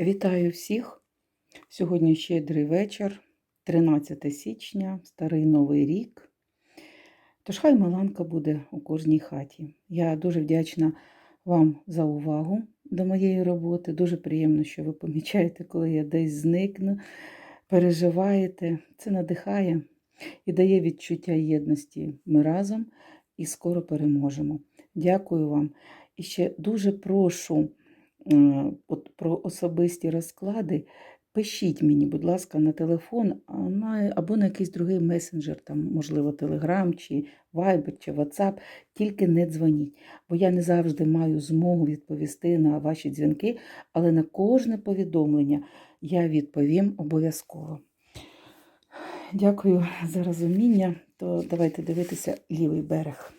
Вітаю всіх! Сьогодні щедрий вечір, 13 січня, старий новий рік. Тож хай Миланка буде у кожній хаті. Я дуже вдячна вам за увагу до моєї роботи. Дуже приємно, що ви помічаєте, коли я десь зникну, переживаєте. Це надихає і дає відчуття єдності. Ми разом і скоро переможемо. Дякую вам. І ще дуже прошу от про особисті розклади. Пишіть мені, будь ласка, на телефон або на якийсь другий месенджер, там, можливо, Telegram, чи Viber, чи WhatsApp, тільки не дзвоніть, бо я не завжди маю змогу відповісти на ваші дзвінки, але на кожне повідомлення я відповім обов'язково. Дякую за розуміння. То давайте дивитися лівий берег.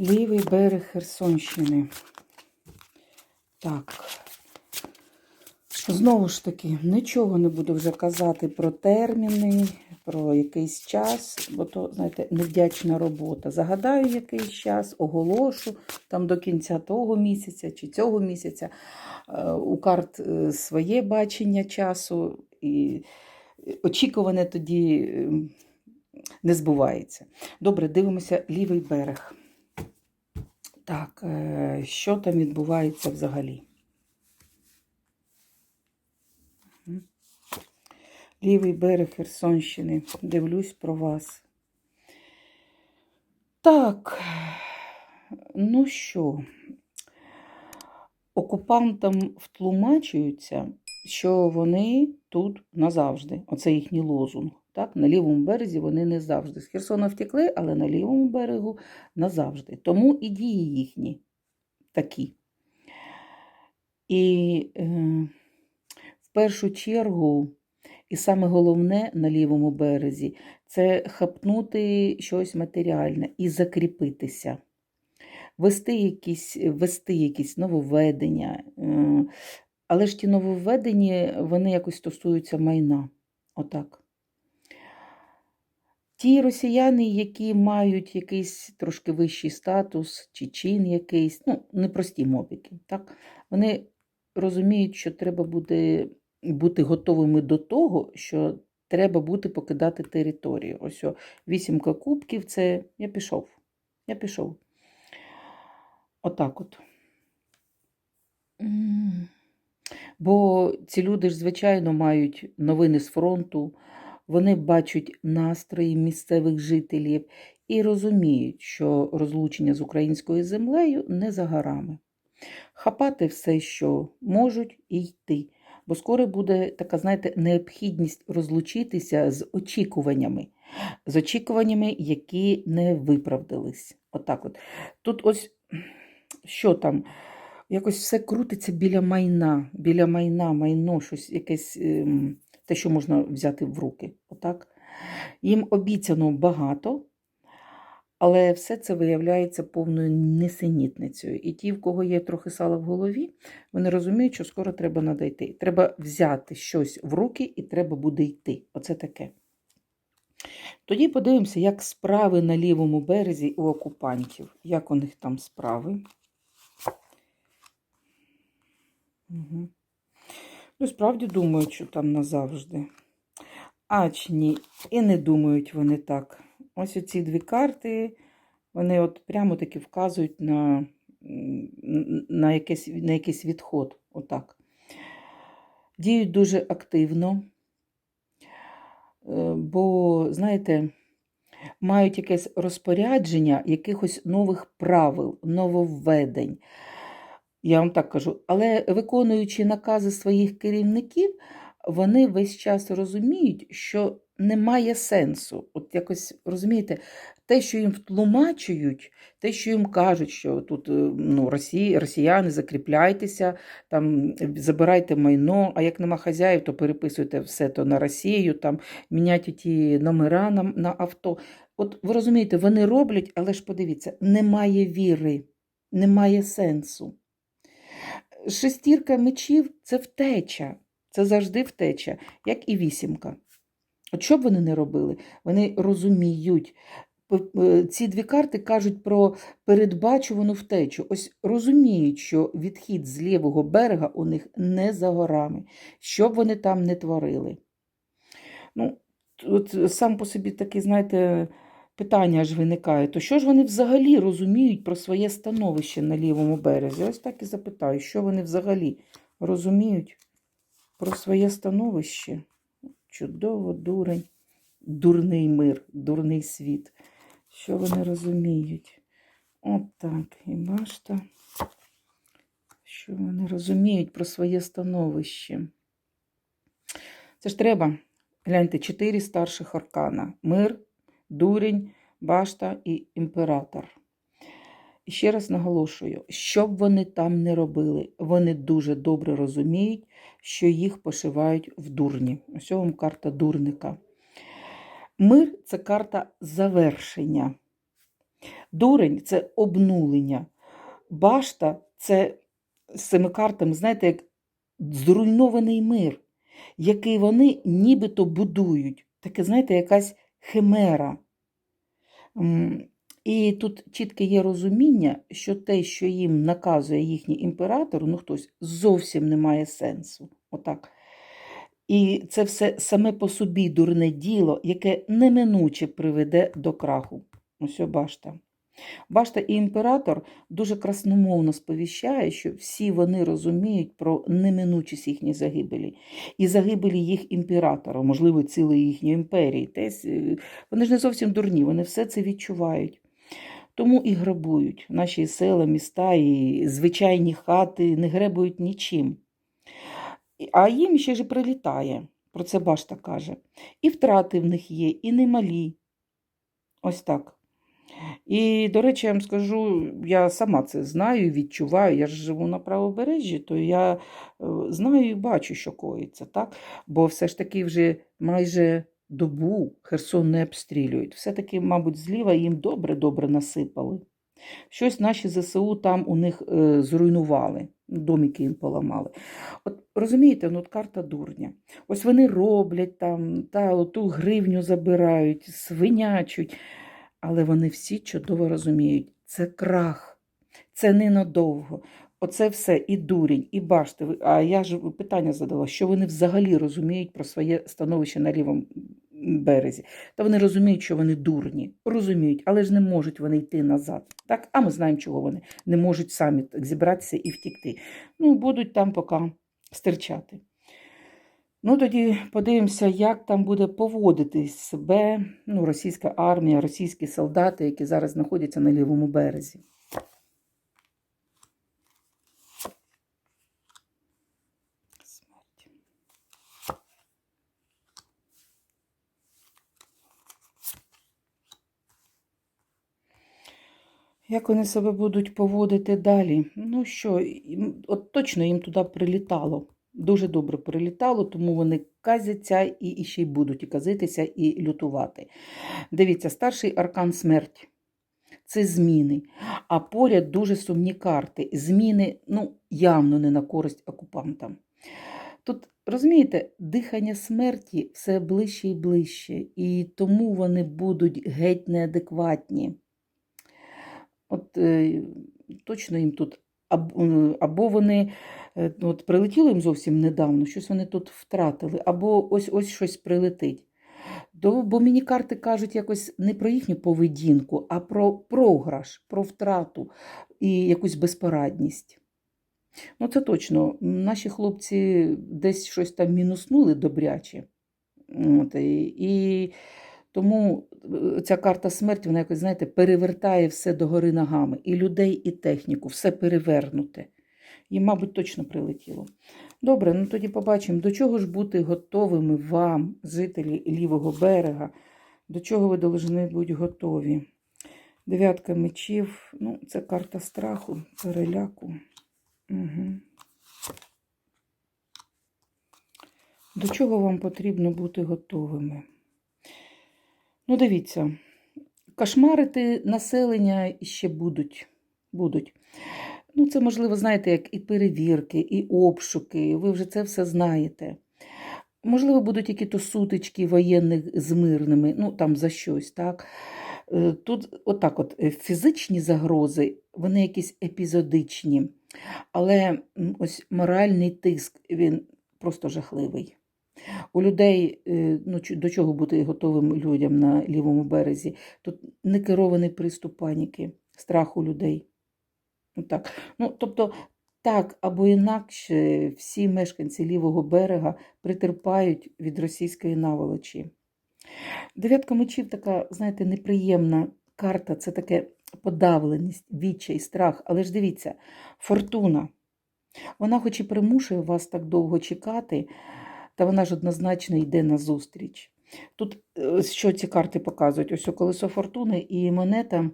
Лівий берег Херсонщини. Так. Знову ж таки, нічого не буду вже казати про терміни, про якийсь час, бо то, знаєте, невдячна робота. Загадаю якийсь час, оголошу там до кінця того місяця чи цього місяця. Е, У карт е, своє бачення часу, і очікуване тоді е, не збувається. Добре, дивимося лівий берег. Так, е, що там відбувається взагалі? Лівий берег Херсонщини. Дивлюсь про вас. Так, ну що, окупантам втлумачуються, що вони тут назавжди. Оце їхній лозунг. Так, на лівому березі вони не завжди. З Херсона втекли, але на лівому берегу назавжди. Тому і дії їхні такі. І е, в першу чергу, і саме головне на лівому березі це хапнути щось матеріальне і закріпитися, вести якісь, вести якісь нововведення. Е, але ж ті нововведення, вони якось стосуються майна. Отак. Ті росіяни, які мають якийсь трошки вищий статус, чи чин якийсь, ну, непрості мобіки, так, вони розуміють, що треба буде бути готовими до того, що треба буде покидати територію. Ось о, вісімка кубків це я пішов. Я пішов. Отак от. Бо ці люди ж, звичайно, мають новини з фронту, вони бачать настрої місцевих жителів і розуміють, що розлучення з українською землею не за горами. Хапати все, що можуть, і йти. Бо скоро буде така, знаєте, необхідність розлучитися з очікуваннями, з очікуваннями, які не виправдались. Отак от. Тут ось що там? Якось все крутиться біля майна, біля майна, майно, щось якесь ем, те, що можна взяти в руки. Отак. Їм обіцяно багато, але все це виявляється повною несенітницею. І ті, в кого є трохи сала в голові, вони розуміють, що скоро треба надойти. Треба взяти щось в руки і треба буде йти. Оце таке. Тоді подивимося, як справи на лівому березі у окупантів. Як у них там справи? Угу. Ну, справді думають, що там назавжди. Ач ні, і не думають вони так. Ось оці дві карти, вони от прямо таки вказують на на, якийсь, на якийсь відход. Отак. Діють дуже активно, е, бо, знаєте, мають якесь розпорядження якихось нових правил, нововведень. Я вам так кажу, але виконуючи накази своїх керівників, вони весь час розуміють, що немає сенсу. От якось розумієте, те, що їм втлумачують, те, що їм кажуть, що тут е, ну, Росії, росіяни, закріпляйтеся, там забирайте майно, а як нема хазяїв, то переписуйте все то на Росію, там міняйте ті номера на, на авто. От ви розумієте, вони роблять, але ж подивіться, немає віри, немає сенсу. Шестірка мечів це втеча, це завжди втеча, як і вісімка. От що б вони не робили? Вони розуміють е, ці дві карти кажуть про передбачувану втечу. Ось розуміють, що відхід з лівого берега у них не за горами, що б вони там не творили. Ну, от сам по собі таке, знаєте, питання аж виникає. То що ж вони взагалі розуміють про своє становище на лівому березі? Ось так і запитаю, що вони взагалі розуміють про своє становище? Чудово, дурень, дурний мир, дурний світ. Що вони розуміють? От так, і башта. Що вони розуміють про своє становище? Це ж треба. Гляньте, чотири старших аркана: мир, дурень, башта і імператор. І ще раз наголошую, що б вони там не робили, вони дуже добре розуміють, що їх пошивають в дурні. Ось вам карта дурника. Мир це карта завершення. Дурень це обнулення. Башта це з цими картами, знаєте, як зруйнований мир, який вони нібито будують. Таке, знаєте, якась химера. І тут чітке є розуміння, що те, що їм наказує їхній імператор, ну хтось зовсім не має сенсу. Отак. І це все саме по собі дурне діло, яке неминуче приведе до краху. Ось башта. Башта і імператор дуже красномовно сповіщає, що всі вони розуміють про неминучість їхньої загибелі і загибелі їх імператора, можливо, цілої їхньої імперії. Тесь, е, Вони ж не зовсім дурні, вони все це відчувають. Тому і грабують наші села, міста і звичайні хати не гребують нічим. А їм ще ж прилітає, про це башта каже. І втрати в них є, і немалі. Ось так. І, до речі, я вам скажу, я сама це знаю, відчуваю. Я ж живу на правобережжі, то я е, знаю і бачу, що коїться, так? Бо все ж таки вже майже добу Херсон не обстрілюють. Все-таки, мабуть, зліва їм добре-добре насипали. Щось наші ЗСУ там у них е, зруйнували, доміки їм поламали. От розумієте, ну, от карта дурня. Ось вони роблять там, та ту гривню забирають, свинячуть. Але вони всі чудово розуміють, це крах, це ненадовго. Оце все і дурень, і башти. А я ж питання задала, що вони взагалі розуміють про своє становище на лівому березі. Та вони розуміють, що вони дурні. Розуміють, але ж не можуть вони йти назад. Так? А ми знаємо, чого вони не можуть самі так зібратися і втікти. Ну, будуть там поки стирчати. Ну, тоді подивимося, як там буде поводити себе ну, російська армія, російські солдати, які зараз знаходяться на лівому березі. Як вони себе будуть поводити далі? Ну що, от точно їм туди прилітало. Дуже добре прилітало, тому вони казяться і, і ще й будуть казитися, і лютувати. Дивіться, старший аркан смерть. Це зміни. А поряд дуже сумні карти. Зміни ну, явно не на користь окупантам. Тут, розумієте, дихання смерті все ближче і ближче, і тому вони будуть геть неадекватні. От е, точно їм тут або, або вони е, от прилетіло їм зовсім недавно, щось вони тут втратили, або ось ось щось прилетить. Бо мені карти кажуть якось не про їхню поведінку, а про програш, про втрату і якусь безпорадність. Ну, це точно. Наші хлопці десь щось там мінуснули добряче. От, і, і тому е, ця карта смерті, вона якось, знаєте, перевертає все догори ногами. І людей, і техніку, все перевернуте. Їм, мабуть, точно прилетіло. Добре, ну тоді побачимо, до чого ж бути готовими вам, жителі лівого берега, до чого ви повинні бути готові. Дев'ятка мечів, ну, це карта страху, переляку. Угу. До чого вам потрібно бути готовими? Ну, дивіться, кошмарити населення ще будуть. будуть. Ну, це, можливо, знаєте, як і перевірки, і обшуки, ви вже це все знаєте. Можливо, будуть якісь сутички воєнних з мирними, ну там за щось, так. Е, Тут отак от е, фізичні загрози, вони якісь епізодичні, але ось моральний тиск, він просто жахливий. У людей, е, ну, до чого бути готовим людям на лівому березі? Тут некерований приступ паніки, страх у людей. Отак. Ну, тобто, так або інакше всі мешканці лівого берега притерпають від російської наволочі. Дев'ятка мечів така, знаєте, неприємна карта, це таке подавленість, відчай, страх. Але ж дивіться, фортуна. Вона хоч і примушує вас так довго чекати, та вона ж однозначно йде на зустріч. Тут е, що ці карти показують? Ось колесо фортуни і монета.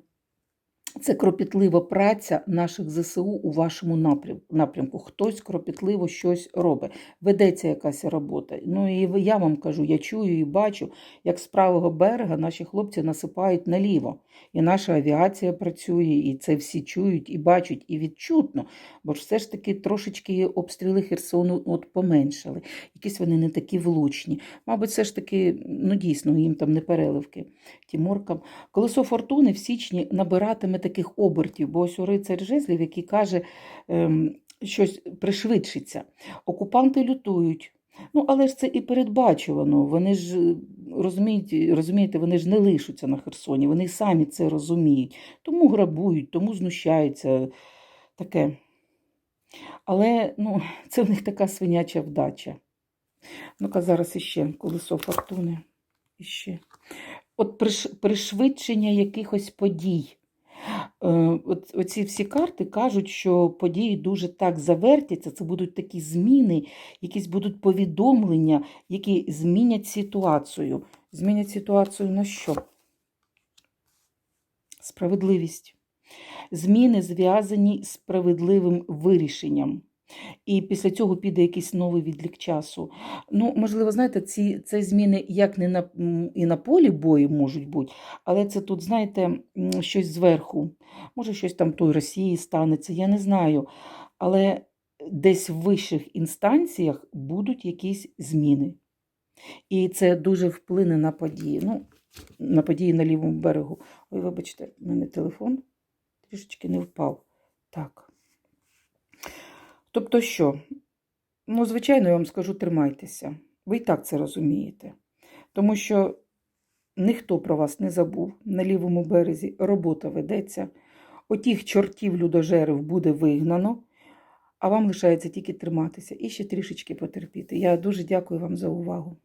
Це кропітлива праця наших ЗСУ у вашому напрямку. Хтось кропітливо щось робить. Ведеться якась робота. Ну і я вам кажу, я чую і бачу, як з правого берега наші хлопці насипають наліво. І наша авіація працює, і це всі чують і бачать, і відчутно. Бо ж все ж таки трошечки обстріли Херсону от поменшали. Якісь вони не такі влучні. Мабуть, все ж таки, ну дійсно, їм там не переливки тіморкам. Колесо фортуни в січні набиратиме таких обертів, бо ось у рицар жезлів, який каже, ем, щось пришвидшиться. Окупанти лютують. Ну, але ж це і передбачувано. Вони ж е, розумієте, розумієте, вони ж не лишаться на Херсоні, вони самі це розуміють. Тому грабують, тому знущаються. Таке. Але ну, це в них така свиняча вдача. Ну-ка, зараз іще колесо фортуни. Іще. От приш- пришвидшення якихось подій. Е, оці всі карти кажуть, що події дуже так завертяться, це будуть такі зміни, якісь будуть повідомлення, які змінять ситуацію. Змінять ситуацію на що? Справедливість. Зміни зв'язані з справедливим вирішенням. І після цього піде якийсь новий відлік часу. Ну, можливо, знаєте, ці, ці зміни як не на, і на полі бою можуть бути, але це тут, знаєте, щось зверху. Може, щось там той Росії станеться, я не знаю. Але десь в вищих інстанціях будуть якісь зміни. І це дуже вплине на події. Ну, на події на лівому берегу. Ой, вибачте, в мене телефон трішечки не впав. Так. Тобто що? Ну, звичайно, я вам скажу, тримайтеся. Ви і так це розумієте. Тому що ніхто про вас не забув на лівому березі, робота ведеться. Отіх чортів людожерів буде вигнано, а вам лишається тільки триматися і ще трішечки потерпіти. Я дуже дякую вам за увагу.